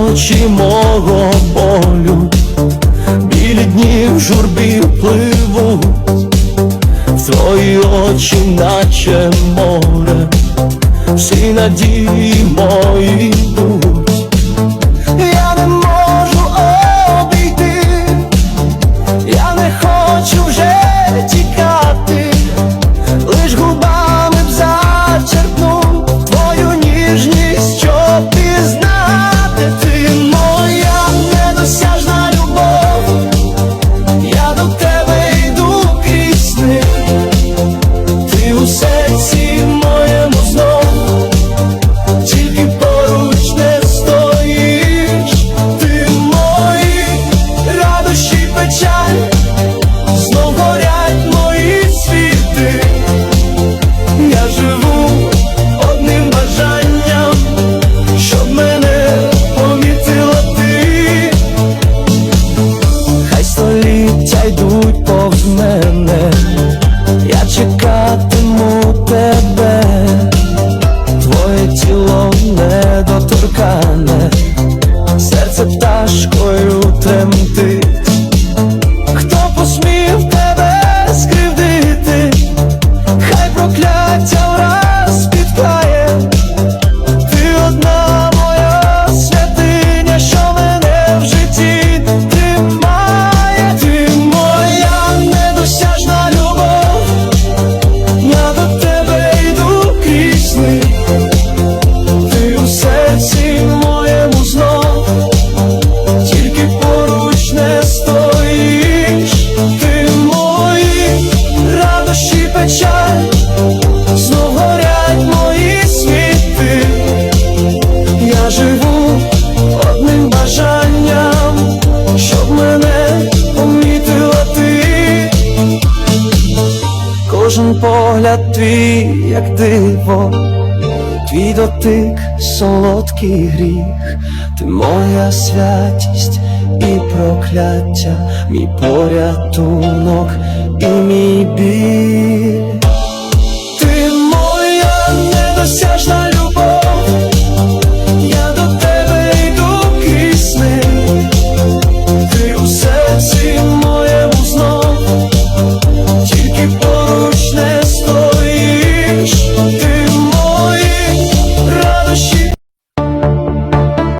ночі мого болю, білі дні в журбі впливу, твої очі, наче море, всі надії мої дух. від мене, я чекатиму тебе, твоє тіло не доторкане, серце пташкою тремтить. кожен погляд твій, як диво, твій дотик, солодкий гріх, ти моя святість і прокляття, мій порятунок і мій біль.